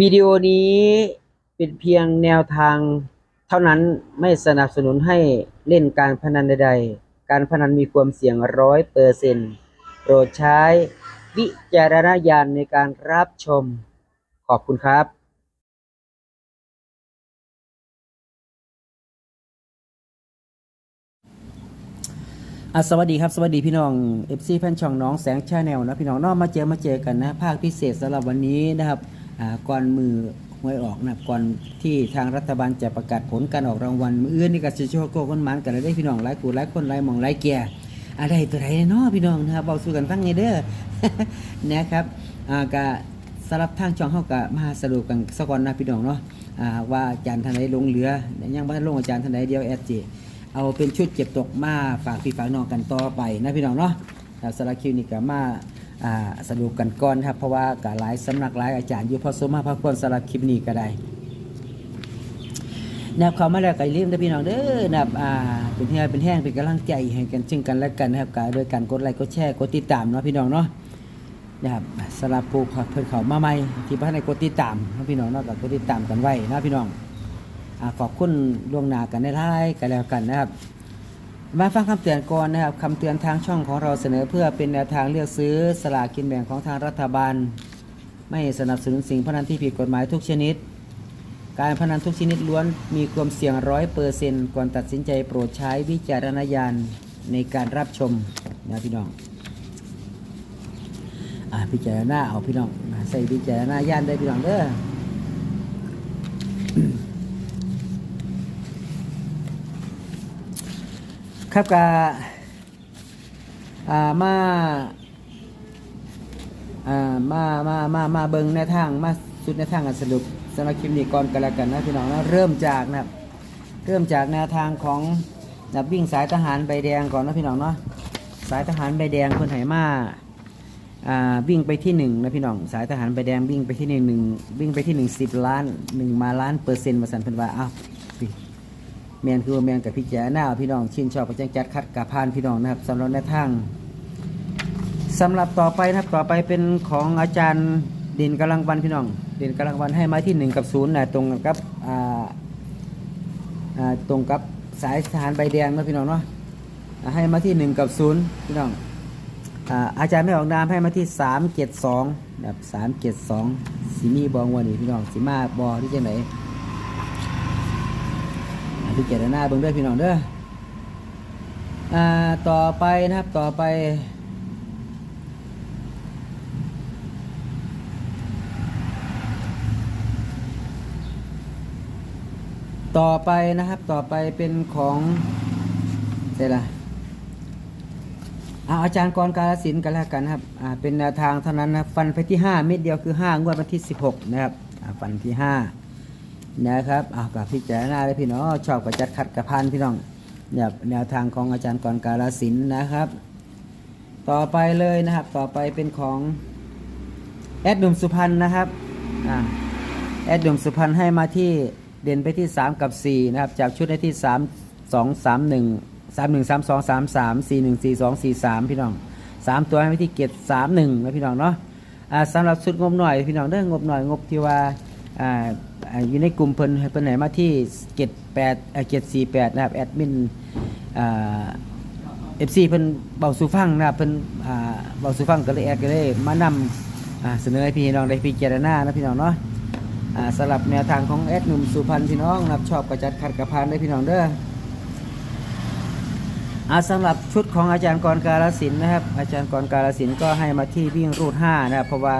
วิดีโอนี้เป็นเพียงแนวทางเท่านั้นไม่สนับสนุนให้เล่นการพนันใดๆ การพนันมีความเสี่ยงร้อยเปอร์เซ็นต์โปรดใช้วิจารณญาณในการรับชม ขอบคุณครับอะสวัสดีครับ สวัสดีพี่น้อง FC แฟนช่องน้องแสงชาแนลนะพี่น้องเนอกมาเจอมาเจอกันนะ ภาคพิเศษสำหรับวันนี้นะครับ ก่อนมือหวยออกนะก่อนที่ทางรัฐบาลจะประกาศผลการออกรางวัลมืออื่นนี่ก็สิโชคโกคนมันกันได้พี่น้องหลายกูหลายคนหลายมองหลายแก่อะไรตัวไหนเนาะพี่น้องนะครับเบาสู่กันฟังไงเด้อนะครับก็สำหรับทางช่องเฮาก็มาสรุปกันสักก่อนนะพี่น้องเนาะว่าอาจารย์ท่านใดลงเหลือยังบ่ทันลงอาจารย์ท่านใดเดียวแอดจีเอาเป็นชุดเก็บตกมาฝากพี่ฝากน้องกันต่อไปนะพี่น้องเนาะสารคิวนี่ก็มาอ่า สรุปกันก่อนครับ เพราะว่าก็หลายสำนักหลายอาจารย์อยู่พอสมมาพักควรสารบคลิปนี้ก็ได้นับเขามาแล้วก็อย่าลืมนะพี่น้องเด้อนับอ่าเป็นแห้งเป็นแห้งเป็นกำลังใจให้กันซึ่งกันและกันนะครับก็โดยการกดไลค์กดแชร์กดติดตามเนาะพี่น้องเนาะนะครับสำหรับผู้เพิ่นเขามาใหม่ที่บ้านในกดติดตามนะพี่น้องเนาะก็กดติดตามกันไว้นะพี่น้องอ่าขอบคุณล่วงหน้ากันได้ท้ายกันแล้วกันนะครับ มาฟังคำเตือนก่อนนะครับคำเตือนทางช่องของเราเสนอเพื่อเป็นแนวทางเลือกซื้อสลากกินแบ่งของทางรัฐบาล ไม่สนับสนุนสิ่งพนันที่ผิดกฎหมายทุกชนิด การพนันทุกชนิดล้วนมีความเสี่ยงร้อยเปอร์เซนต์ก่อนตัดสินใจโปรดใช้วิจารณญาณในการรับชมนะพี่น้องอ่าพิจารณาเอาพี่น้องใส่วิจารณญาณได้พี่น้องเด้อ ครับกาอ่ามาอ่ามามามามาเบิงแนทางมาสุดแนทางกันสรุปสำหรับคลิปนี้ก่อนกันแล้วกันนะพี่น้องนะเริ่มจากนะครับ เริ่มจากแนวทางของนะวิ่งสายทหารใบแดงก่อนนะพี่น้องเนาะสายทหารใบแดงคนไหมาอ่าวิ่งไปที่หนึ่งนะพี่น้องสายทหารใบแดงวิ่งไปที่หนึ่งหนึ่งวิ่งไปที่หนึ่งสิบล้านหนึ่งมาล้านเปอร์เซ็นต์มาสันเพิ่นว่าอ้าว แมนคือว่าแมนกับพี่แจ๋หน้าพี่น้องชื่นชอบประจังจัดคัดกับพานพี่น้องนะครับสำหรับในทางสำหรับต่อไปนะครับต่อไปเป็นของอาจารย์เด่นกำลังวันพี่น้อง เด่นกำลังวันให้มาที่หนึ่งกับศูนย์นะตรงกับอ่าตรงกับสายทหารใบแดงนะพี่น้องเนาะให้มาที่หนึ่งกับศูนย์พี่น้องอ่าอาจารย์ไม่ออกนามให้มาที่สามเจ็ดสองแบบสามเจ็ดสองสีมีบองวันนี้พี่น้องสีมาบอที่จะไหน พิจารณาเบิ่งด้อพี่น้องเด้ออ่าต่อไปนะครับต่อไปต่อไปนะครับต่อไปเป็นของเสร็จละอาอาจารย์กรการศิลป์กันแล้วกันครับเป็นแนวทางเท่านั้นนะฟันไปที่ 5 เม็ดเดียวคือ 5 งวดวันที่ 16 นะครับฟันที่ 5 นะครับเอากับพิจารณาเลยพี่น้องชอบกับจัดขัดกับพันพี่น้องเนี่ยแนวทางของอาจารย์กรกาลสินนะครับ ต่อไปเลยนะครับ ต่อไปเป็นของแอดดุมสุพรรณนะครับอ่าแอดดุมสุพรรณให้มาที่เด่นไปที่ 3 กับ 4 นะครับ จากชุดในที่ 3 2 3 1 3 1 3 2 3 3 4 1 4 2 4 3 พี่น้อง 3 ตัวให้ไปที่เกียรติ3 1นะพี่น้องเนาะอ่าสำหรับชุดงบหน่อยพี่น้องเด้องบหน่อยงบที่ว่า อยู่ในกลุ่มเพิ่นเพิ่นไหนมาที่เกตแปดเกตสี่แปดนะครับแอดมินเอฟซีเพิ่นเบาสูฟังนะครับเพิ่นเบาสูฟังก็เลยแอดก็เลยมานำเสนอให้พี่น้องได้พิจารณานะพี่น้องเนาะสำหรับแนวทางของแอดหนุ่มสุพรรณพี่น้องนะครับชอบกระจัดขัดกระพานได้พี่น้องเด้ออาสำหรับชุดของอาจารย์กรกาลสินนะครับ อาจารย์กรกาลสินก็ให้มาที่วิ่งรูด5นะครับเพราะว่า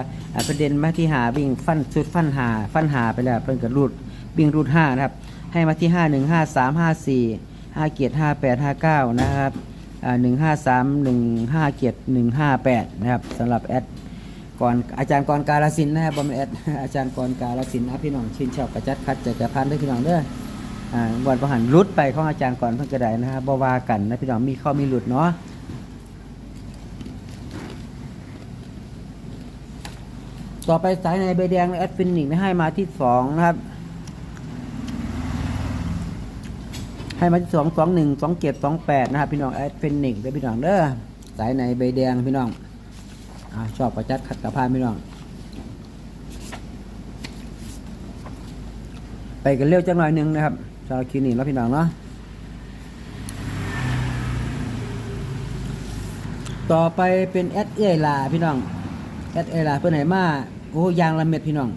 ประเด็นมาที่หาวิ่งฟันชุดฟันหาฟันหาไปแล้วเพิ่นก็รูดวิ่งรูด5นะครับให้มาที่5 1 5 3 5 4 5เกียรติ5 8 5 9นะครับอ่งห้า1 5 3 1 5เกียรติ1 5 8นะครับสำหรับแอดก่อนอาจารย์กรกาลสินนะครับบอมแอดอาจารย์กรกาลสินนะพี่น้องชื่นชอบกระจัดคัดจักรพันธ์ด้วยพี่น้องเด้อวันประหันรุดไปของอาจารย์ก่อนเพิ่งกระไดนะครับบวากันนะพี่น้องมีข้อมีหลุดเนาะ ต่อไปสายในใบแดงแอดฟินิกให้มาที่สองนะครับ ให้มาที่สองสองหนึ่งสองเจ็ดสองแปดนะครับ พี่น้องแอดฟินิกได้อพี่น้องเด้อสายในใบแดงพี่น้องอชอบประจัดขัดกระพานพี่น้อง ไปกันเร็วจังหน่อยหนึงนะครับสำหรับคลินี้แล้วพี่น้องเนาะต่อไปเป็นแอดเอลาพี่น้อง แอดเอลาเพื่อนไหนมาโอ้ยางละเม็ดพี่น้อง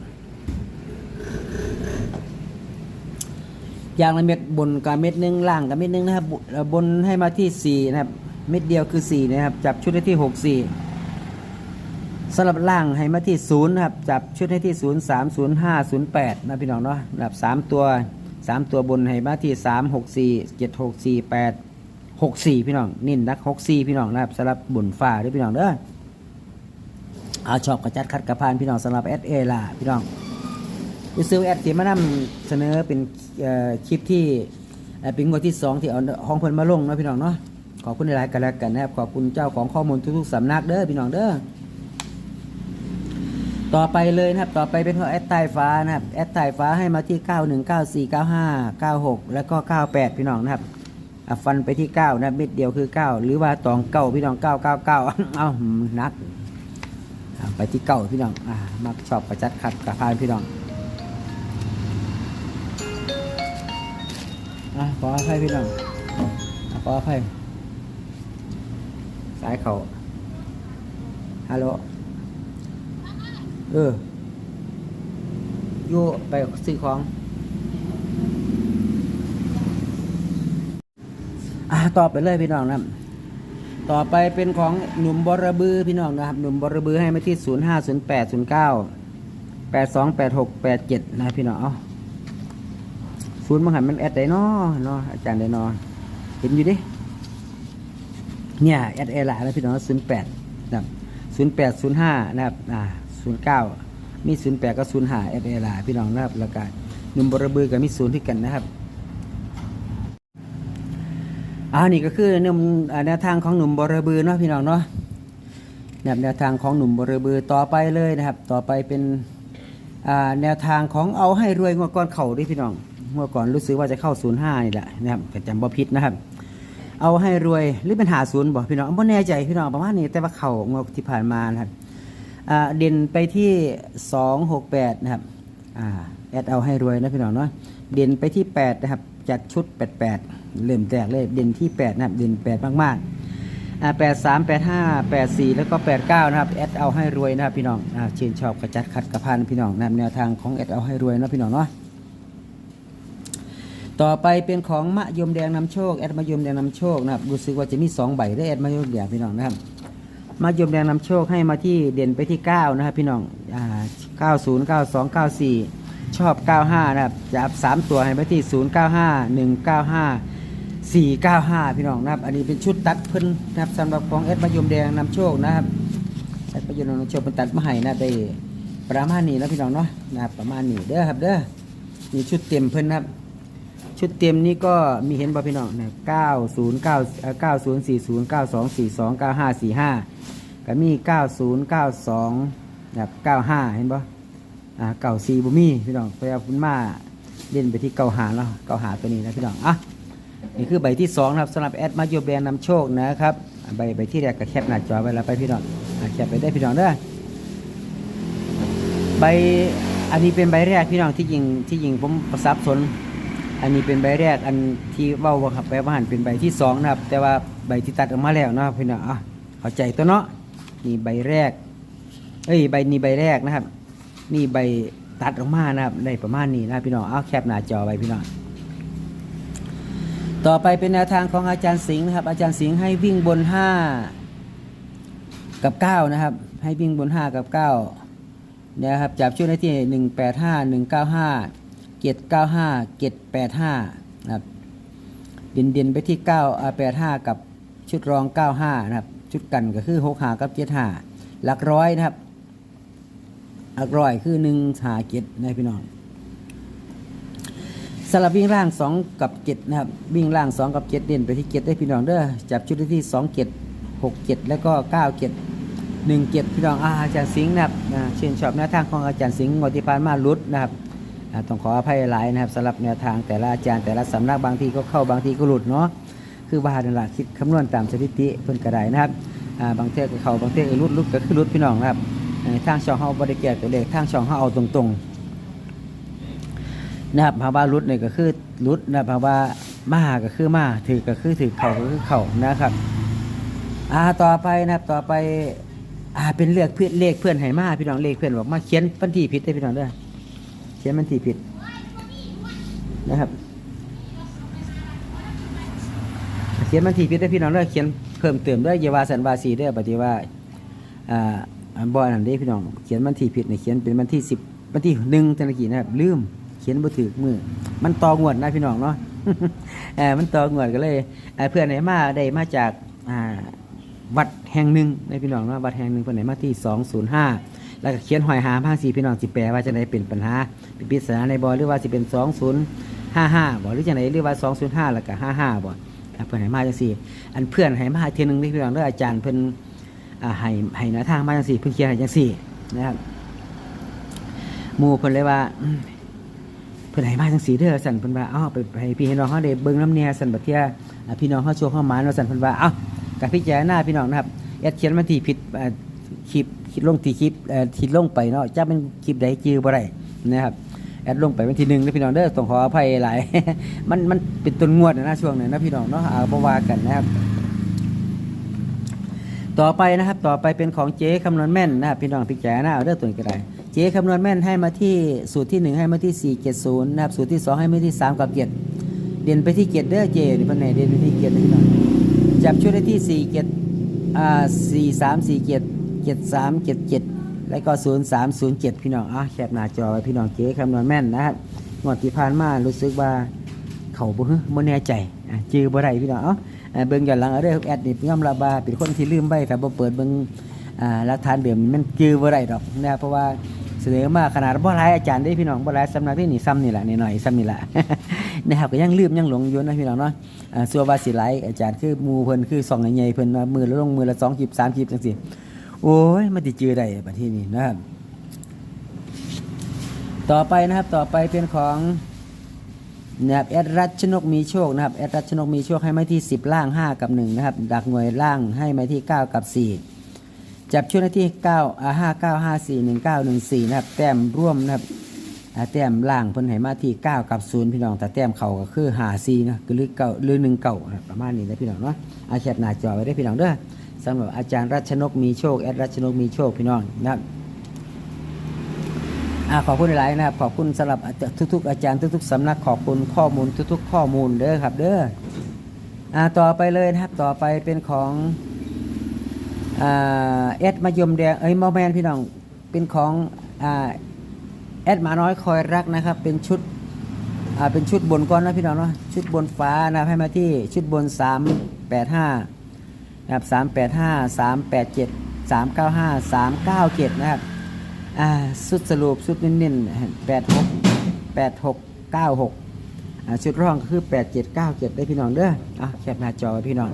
ยางละเม็ดบนกับเม็ดหนึงล่างกับเม็ดหนึงนะครับบนให้มาที่สี่นะครับ เม็ดเดียวคือสี่นะครับ จับชุดได้ที่หกสี่สำหรับล่างให้มาที่ศูนย์นะครับจับชุดให้ที่ศูนย์สามศูนย์ห้าศูนย์แปดนะพี่น้องเนาะแบบสามตัวสามตัวบนให้มาที่สามหกสี่เจ็ดหกสี่แปดหกสี่พี่น้องนิ่นนักหกสี่พี่น้องนะครับสำหรับบุญฝ่าด้วยพี่น้องเด้อ เอาชอบกระจัดคัดกระพานพี่น้องสำหรับแอดเอล่ะพี่น้องรู้สึกว่าแอดที่มานำเสนอเป็นคลิปที่เป็นงวดที่สองที่เอาห้องเพิ่นมาลงนะพี่น้องเนาะขอบคุณหลายๆกันแล้วกันนะครับขอบคุณเจ้าของข้อมูลทุกๆสำนักเด้อพี่น้องเด้อต่อไปเลยนะครับต่อไปเป็นของแอดใต้ฟ้านะครับแอดใต้ฟ้าให้มาที่ 91 94 95 96 แล้วก็ 98 พี่น้องนะครับฟันไปที่ 9 นะเม็ดเดียวคือ 9 หรือว่าตองเก้าพี่น้อง 999 เอ้านักอะ ไปที่เก้าพี่น้องอะมักชอบประจัดขัดกระพานพี่น้องอะขออภัยพี่น้องขออภัยสายเขาฮัลโหลเอออยู่ไปซื้อของอะต่อไปเลยพี่น้องนะ ต่อไปเป็นของหนุ่มบรบือพี่น้องนะครับ หนุ่มบรบือให้มาที่ศูนย์ห้าศูนย์แปดศูนะพี่น้องเอาศูนย์มังหันมันแอดไดนาะเนาะอาจารย์ไดนาะเห็นอยู่ดิ เนี่ยแอดเอล่ะนะพี่น้องศูนย์แปดนะครับศูนย์แปดศูนย์ห้านะครับอ่าศูนย์เก้ามีศูนย์แปดก็ศูนย์ห้าแอดเอล่ะพี่น้องนะครับแล้วก็หนุ่มบรบือกับมีศูนย์ที่กันนะครับ อ่านี่ก็คือหนุ่มแนวทางของหนุ่มบรบือเนาะพี่น้องเนาะนะครับแนวทางของหนุ่มบรบือต่อไปเลยนะครับ ต่อไปเป็นแนวทางของเอาให้รวยงวดก่อนเข่าด้วยพี่น้องงวดก่อนรู้สึกว่าจะเข้าศูนย์ห้านี่แหละนะครับก็จำบ่ผิดนะครับ เอาให้รวยหรือเป็นหาศูนย์บ่พี่น้องบ่แน่ใจพี่น้องประมาณนี้แต่ว่าเข่างวดที่ผ่านมานะครับเด่นไปที่สองหกแปดนะครับอ่าแอดเอาให้รวยนะพี่น้องเนาะ เด่นไปที่ 8 นะครับ จัดชุด 88 เริ่มแรกเลยเด่นที่ 8 นะครับ เด่น 8 มากๆอ่า83 85 84 แล้วก็ 89 นะครับแอดเอาให้รวยนะครับพี่น้องอ่าชื่นชอบกระจัดขัดกระพันพี่น้องนะแนวทางของแอดเอาให้รวยนะพี่น้องเนาะต่อไปเป็นของมะยมแดงนำโชคแอดมะยมแดงนำโชคนะครับรู้สึกว่าจะมี2ใบได้แอดมะยมแดงพี่น้องนะครับมะยมแดงนำโชคให้มาที่เด่นไปที่9นะครับพี่น้องอ่า90 92 94 ชอบเก้าห้านะครับจับสามตัวให้มาที่ศูนย์เก้าห้าหนึ่งเก้าห้า495 พี่น้องนะครับ อันนี้เป็นชุดตัดเพิ่นนะครับสำหรับของเอสมะยมแดงนำโชคนะครับเอสมะยมนำโชคเป็นตัดมาให้นะได้ประมาณนี้แล้วพี่น้องเนาะนะครับประมาณนี้เด้อครับเด้อมีชุดเต็มเพิ่นนะครับชุดเต็มนี้ก็มีเห็นบ่พี่น้องนะ909 9040 9242 9545ก็มี 9092นะครับ95 เห็นบ่ อ่า94บ่มีพี่น้องไปเอาคุณมาเล่นไปที่เก่าหาแล้วเก่าหาตัวนี้นะพี่น้องอะนี่คือใบที่สองนะครับสำหรับแอดมาโยแบรนด์นำโชคนะครับใบใบที่แรกก็แคปหน้าจอไว้แล้วไปพี่น้องแคปไปได้พี่น้องเด้อใบอันนี้เป็นใบแรกพี่น้องที่ยิงที่ยิงผมประสับสน อันนี้เป็นใบแรกอันที่เว้าว่าครับแปลว่าหันเป็นใบที่สองนะครับ แต่ว่าใบที่ตัดออกมาแล้วนะพี่น้องอะเข้าใจตัวเนาะนี่ใบแรก เอ้ยใบนี้ใบแรกนะครับ นี่ใบตัดออกมานะครับได้ประมาณนี้นะพี่น้องเอาแคปหน้าจอไว้พี่น้องต่อไปเป็นแนวทางของอาจารย์สิงห์นะครับ อาจารย์สิงห์ให้วิ่งบน 5 กับ 9 นะครับ ให้วิ่งบน 5 กับ 9 นะครับจับช่วงได้ที่ 185 195 795 785 นะครับเด่นเด่นๆไปที่9อ่า85 กับชุดรอง 95 นะครับ ชุดกันก็คือ6หากับ 75 หลักร้อยนะครับ หลักร้อยคือ1หาเจ็ดนะพี่น้องสลับวิ่งล่าง 2 กับ7นะครับวิ่งล่าง 2 กับ7เด่นไปที่7ได้พี่น้องเด้อจับชุดได้ที่2 7 6 7แล้วก็9 7 1 7พี่น้องอาอาจารย์สิงห์นะครับนะชื่นชอบแนวทางของอาจารย์สิงห์งวดที่ผ่านมาลุดนะครับต้องขออภัยหลายนะครับสำหรับแนวทางแต่ละอาจารย์แต่ละสำนักบางทีก็เข้าบางทีก็หลุดเนาะคือว่านั่นหละคิดคำนวณตามสถิติเพิ่นกระไดนะครับบางเทศก็เข้าบางเทศก็ลุดลุดก็คือลุดพี่น้องนะครับ ทางช่องเฮาบริแก่ตัวเลขทางช่องเฮาเอาตรงๆนะครับภาวะรุดเนี่ยก็คือรุดนะภาวะมาก็คือมาถือก็คือถือเข่าก็คือเข่านะครับอ่าต่อไปนะครับต่อไปอ่าเป็นเลือกเพื่อนเลขเพื่อนให้มาพี่น้องเลขเพื่อนบอกมาเขียนวันทีผิดได้พี่น้องด้อเขียนวันทีผิดนะครับเขียนวันทีผิดได้พี่น้องด้อเขียนเพิ่มเติมด้วยอยาวาสันวาสีด้อปฏิว่าอ่า อันบ่อันนั้นเด้พี่น้องเขียนวันที่ผิดเนี่ยเขียนเป็นวันที่สิบวันที่หนึ่งจันทกีนะครับ ลืม เขียนบ่ถือมือ มันตองวดนะพี่น้องเนาะเออมันตองวดก็เลยเพื่อนไหนมาได้มาจากวัดแห่งหนึ่งในพี่น้องเนาะวัดแห่งหนึ่งเพิ่อนไหนมาที่205แล้วก็เขียนหอยหาภาคสีพี่น้องสิแปลว่าจะไหนเป็นปัญหาเป็นปริศนาในบอหรือว่าสิเป็น2055บ่หรือจะไหนหรือว่า205แล้วก็55บ่อะเพิ่อนให้มาจังซี่ อันเพื่อนให้มาเทื่อหนึงนี่พี่น้องเด้ออาจารย์เพิ่อ่า ให้ให้แนทางมาจังซี่เพิ่นเขียนให้จังซี่นะครับหมู่เพิ่นเลยว่าเพิ่นให้มาจังซี่เด้อสั่นเพิ่นว่าเอ้าไปให้พี่ให้น้องเฮาได้เบิ่งน้ำแหน่สั่นบัดเที่ยพี่น้องเฮาโชว์เข้ามาเนาะสั่นเพิ่นว่าเอ้ากับพิจารณาพี่น้องนะครับแอดเขียนมาที่ผิดคลิปคลิปลงที่คลิปเอ่อที่ลงไปเนาะจะเป็นคลิปใดจือบ่ได้นะครับแอดลงไปวันที่หนึ่งนะพี่น้องเด้อต้องขออภัยหลาย มันมันเป็นต้นงวดนะช่วงนี้นะพี่น้องเนาะเอาบ่ว่ากันนะครับ ต่อไปนะครับต่อไปเป็นของเจ๊คำนวณแม่นนะครับพี่น้องพิจารณาเอาเด้องตัวนี้ก็ได้เจ๊คำนวณแม่นให้มาที่สูตรที่หนึ่งให้มาที่สี่เจ็ดศูนย์นะครับสูตรที่สองให้มาที่สามกับเจ็ดเด่นไปที่เจ็ดเด้อเจนี่เพิ่นไหนเด่นไปที่เจ็ดนะพี่น้องจับชุดได้ที่สี่เจ็ดอ่าสี่สามสี่เจ็ดเจ็ดสามเจ็ดเจ็ดแล้วก็ศูนย์สามศูนย์เจ็ดพี่น้องอะแคปหน้าจอไว้พี่น้องเก๋คำนวณแม่นนะครับงวดที่ผ่านมารู้สึกว่าเขาบ่ฮึบ่แน่ใจอะจือบ่ได้พี่น้องเอ้าอ่า เบิ่งย้อนหลังเอาเด้อแอดนี่ยอมรับว่าเป็นคนที่ลืมไว้ถ้าบ่เปิดเบิ่งอ่าหลักฐานเดิมมันจือบ่ได้ดอกนะครับเพราะว่าเสนอมาขนาดบ่หลายอาจารย์ได้พี่น้องบ่หลายสำนักที่นี่ซ้ำนี่แหละนิดหน่อยซ้ำนี่แหละนะครับก็ยังลืมยังหลงอยู่นะพี่น้องเนาะส่วนว่าสิไลอาจารย์คือมูเพิ่นคือสองใหญ่ๆเพิ่นมือละลงมือละสองคลิปสามคลิปจังซี่โอ้ยมันสิจือได้บัดทีนี้นะครับต่อไปนะครับต่อไปเป็นของ นะครับแอดรัชนกมีโชคนะครับแอดรัชนกมีโชคให้ไม้ที่ 10 ล่าง 5 กับ 1 นะครับ ดักหน่วยล่างให้ไม้ที่ 9 กับ 4 จับชุดหน้าที่9อ่า5 9 5 4 1 9 1 4 นะครับ แต้มร่วมนะครับแต้มล่างเพิ่นให้มาที่ 9 กับ 0 พี่น้องแต่แต้มเข่าก็คือหาซีนะคือหรือเก่าหรือหนึ่งเก่านะประมาณนี้นะพี่น้องเนาะอาแคปหน้าจอไว้ได้พี่น้องเด้อสำหรับอาจารย์รัชนกมีโชคแอดรัชนกมีโชคพี่น้องนะครับอ่า ขอบคุณหลายนะครับ ขอบคุณสำหรับทุก ๆ อาจารย์ทุก ๆสำนักขอบคุณข้อมูลทุก ๆ ข้อมูลเด้อครับ เด้ออต่อไปเลยนะครับต่อไปเป็นของอ่าแอดมายมแดงเอ้ยมอแมนพี่น้องเป็นของอ่าแอดหมาน้อยคอยรักนะครับ เป็นชุดเป็นชุดบนก้อนนะพี่น้องเนาะชุดบนฟ้านะให้มาที่ชุดบน 385นะครับ385 387 395 397 นะครับ อ่าชุดสรุปชุดเน้นๆ86 86 96อ่าชุดร่องก็คือ8797ได้พี่น้องเด้ออะแคปหน้าจอไว้พี่น้อง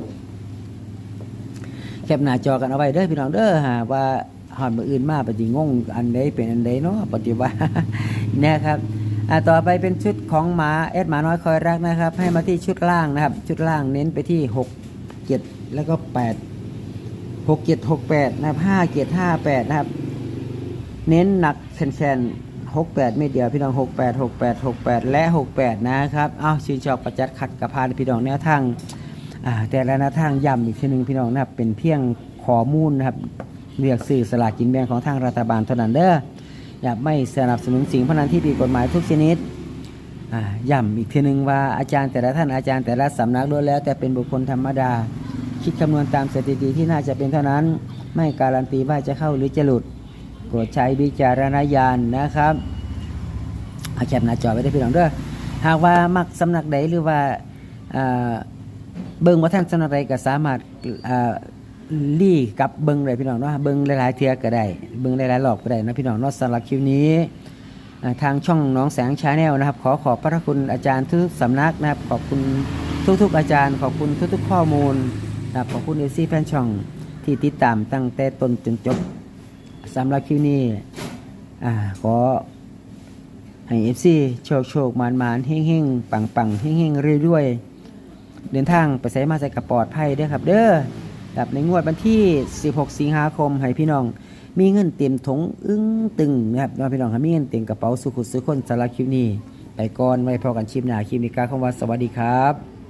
แคปหน้าจอกันเอาไว้เด้อพี่น้องเด้อหาว่าหอดมืออื่นมาปฏิงงอันใดเป็นอันใดเนาะปฏิว่านะครับอ่าต่อไปเป็นชุดของหมาแอดหมาน้อยคอยรักนะครับ ให้มาที่ชุดล่างนะครับ ชุดล่างเน้นไปที่หกเจ็ดแล้วก็แปดหกเจ็ดหกแปดนะครับห้าเจ็ดห้าแปดนะครับ เน้นหนักแคนแคนหกแปดไม่เดียวพี่น้องหกแปดหกแปดหกแปดและหกแปดนะครับอ้าวชื่นชอบประจัดขัดกระพานพี่น้องแนวทางอ่าแต่ละแนวทางย้ำอีกทีหนึ่งพี่น้องนะครับเป็นเพียงข้อมูลนะครับเรียกสื่อสลากกินแบ่งของทางรัฐบาลเท่านั้นเด้ออย่าไม่สนับสนุนสิ่งพนันที่ผิดกฎหมายทุกชนิดอ่าย้ำอีกทีหนึ่งว่าอาจารย์แต่ละท่านอาจารย์แต่ละสำนักล้วนแล้ว แต่เป็นบุคคลธรรมดา คิดคำนวณตามสถิติที่น่าจะเป็นเท่านั้น ไม่การันตีว่าจะเข้าหรือจะหลุด โปรดใช้วิจารณญาณนะครับเอาแคปหน้าจอไว้ได้พี่น้องเด้อหากว่ามักสำนักใดหรือว่าเบิ้งว่าท่านสนอะไรก็สามารถลี่กับเบิ้งเลยพี่น้องเนาะเบิ้งหลายๆเทียก็ได้เบิ้งหลายๆรอบก็ได้นะพี่น้องเนาะสำหรับคลิปนี้ทางช่องน้องแสงชาแนลนะครับ ขอขอบพระคุณอาจารย์ทุกสำนักนะครับ ขอบคุณทุกๆอาจารย์ ขอบคุณทุกๆข้อมูลนะครับขอบคุณเอซี่แฟนช่องที่ติดตามตั้งแต่ต้นจนจบ สำหรับคลิปนี้อ่าขอให้เอฟซีโชคโชคมานมานเฮ่งเฮ่งปังปังเฮ่งเฮ่งเรื่อยๆ เดินทางไปใส่มาใส่กระปลอดภัยเด้อครับเด้อกับในงวดวันที่ 16 สิงหาคม ให้พี่น้อง มีเงินเต็มถุงอึ้งตึงนะครับน้องพี่น้องครับมีเงินเต็มกระเป๋าสุขุสุขคนสารบคลิปนี้ไปก่อนไว้พอกันชิมหน้าคลิปนี้กาคำว่าสวัสดีครับ